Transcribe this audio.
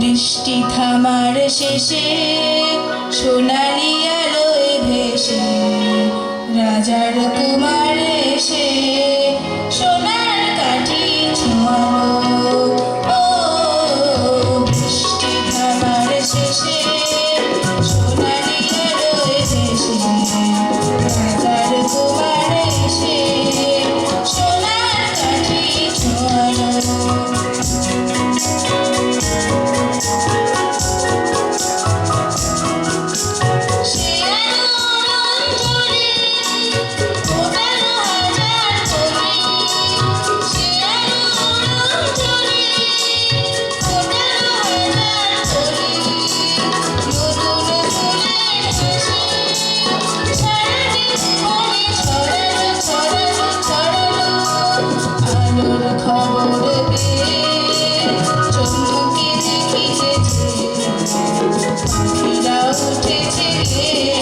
বৃষ্টি থামার শেষে সোনা te ver.